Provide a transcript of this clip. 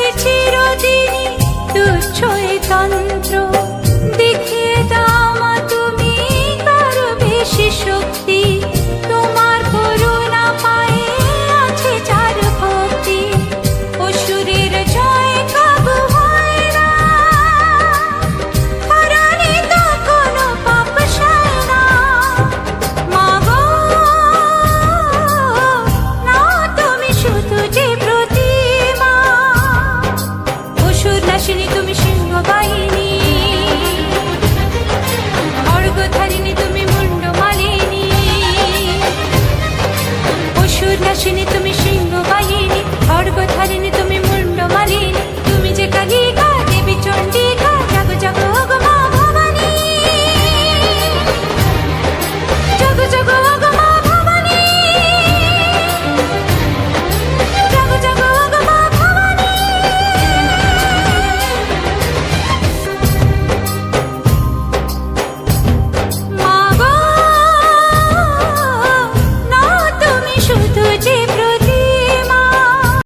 এসেছে গরুর নাসিনী তুমি সিংহ বাহিনী খড়গ